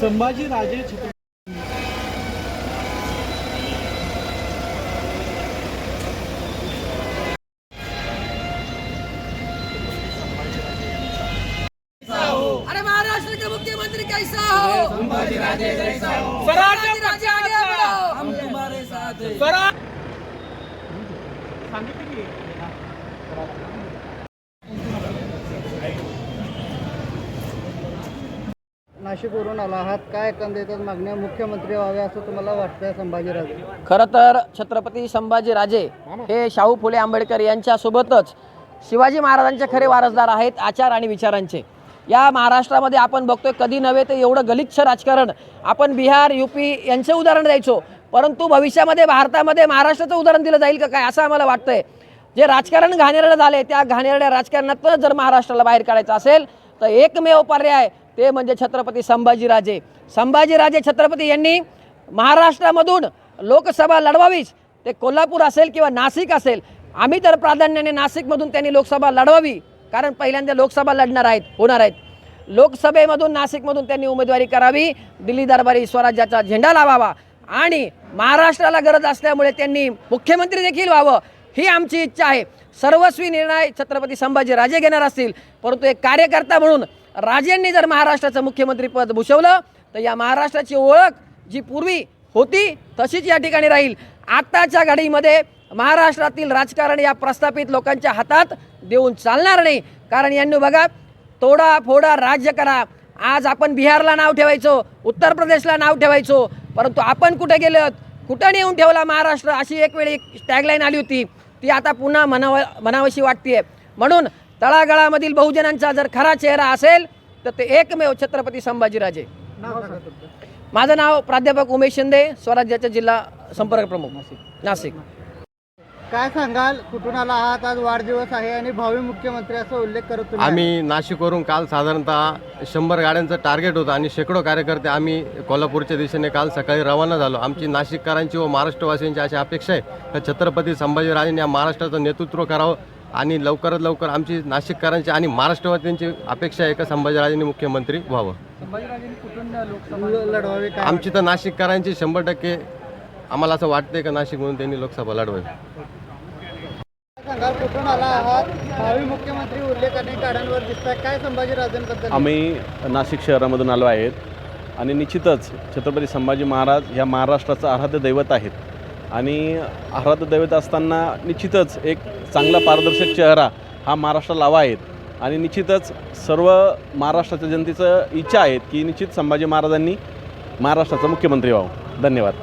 संभाजी राजे छत्रपती अरे महाराष्ट्र के मुख्यमंत्री कैसा हो? संभाजी राजे जैसा हो। राजे आगे बढ़ो। हम तुम्हारे साथ हैं। नाशिकवरून आला आहात. काय एकंदरीत मागण्या मुख्यमंत्री व्हावे असं तुम्हाला वाटतंय संभाजीराजे? खरं तर छत्रपती संभाजीराजे हे शाहू फुले आंबेडकर यांच्यासोबतच शिवाजी महाराजांचे खरे वारसदार आहेत आचार आणि विचारांचे. या महाराष्ट्रामध्ये आपण बघतोय कधी नव्हे ते एवढं गलिच्छ राजकारण. आपण बिहार युपी यांचं उदाहरण द्यायचो. परंतु भविष्यामध्ये भारतामध्ये महाराष्ट्राचं उदाहरण दिलं जाईल का काय असं आम्हाला वाटतंय. जे राजकारण घाणेरडं झाले त्या घाणेरड्या राजकारणातनं जर महाराष्ट्राला बाहेर काढायचं असेल तर एकमेव पर्याय ते म्हणजे छत्रपती संभाजीराजे संभाजीराजे छत्रपती यांनी महाराष्ट्रामधून लोकसभा लढवावीच. ते कोल्हापूर असेल किंवा नाशिक असेल आम्ही तर प्राधान्याने नाशिकमधून त्यांनी लोकसभा लढवावी. कारण पहिल्यांदा लोकसभा लढणार आहेत होणार आहेत. लोकसभेमधून नाशिकमधून त्यांनी उमेदवारी करावी. दिल्ली दरबारी स्वराज्याचा झेंडा लावावा. आणि महाराष्ट्राला गरज असल्यामुळे त्यांनी मुख्यमंत्री देखील व्हावं ही आमची इच्छा आहे. सर्वस्वी निर्णय छत्रपती संभाजी राजे घेणार असतील परंतु एक कार्यकर्ता म्हणून राजेंनी जर महाराष्ट्राचं मुख्यमंत्रीपद भूषवलं तर या महाराष्ट्राची ओळख जी पूर्वी होती तशीच या ठिकाणी राहील. आत्ताच्या घडीमध्ये महाराष्ट्रातील राजकारण या प्रस्थापित लोकांच्या हातात देऊन चालणार नाही. कारण यांनी बघा तोडा फोडा राज्य करा. आज आपण बिहारला नाव ठेवायचो उत्तर प्रदेशला नाव ठेवायचो परंतु आपण कुठे गेलो कुठं नेऊन ठेवला महाराष्ट्र? अशी एक वेळी टॅगलाईन आली होती. ती आता पुन्हा म्हणाव म्हणावशी वाटते म्हणून तळागाळामधील बहुजनांचा जर खरा चेहरा असेल तर ते एकमेव छत्रपती संभाजीराजे. माझं नाव प्राध्यापक उमेश शिंदे स्वराज्याचे जिल्हा संपर्क प्रमुख नाशिक. काय सांगाल? कुठून आला आहात? आज वाढदिवस आहे आणि भावी मुख्यमंत्री असा उल्लेख करत तुम्ही आम्ही नाशिकवरून काल साधारणतः शंभर गाड्यांचं टार्गेट होतं आणि शेकडो कार्यकर्ते आम्ही कोल्हापूरच्या दिशेने काल सकाळी रवाना झालो. आमची नाशिककरांची व महाराष्ट्रवासीयांची अशी अपेक्षा आहे तर छत्रपती संभाजीराजेंनी या महाराष्ट्राचं नेतृत्व करावं आणि लवकरात लवकर आमची नाशिककरांची आणि महाराष्ट्रवासीयांची अपेक्षा आहे का संभाजीराजेंनी मुख्यमंत्री व्हावं? आमची तर नाशिककरांची शंभर टक्के आम्हाला असं वाटतंय का नाशिक म्हणून त्यांनी लोकसभा लढवावी? आम्ही नाशिक शहरामधून आलो आहेत. आणि निश्चितच छत्रपती संभाजी महाराज ह्या महाराष्ट्राचं आराध्य दैवत आहेत. आणि आराध्य दैवत असताना निश्चितच एक चांगला पारदर्शक चेहरा हा महाराष्ट्राला हवा आहे आणि निश्चितच सर्व महाराष्ट्राच्या जनतेचं इच्छा आहेत की निश्चित संभाजी महाराजांनी महाराष्ट्राचा मुख्यमंत्री व्हावं. धन्यवाद.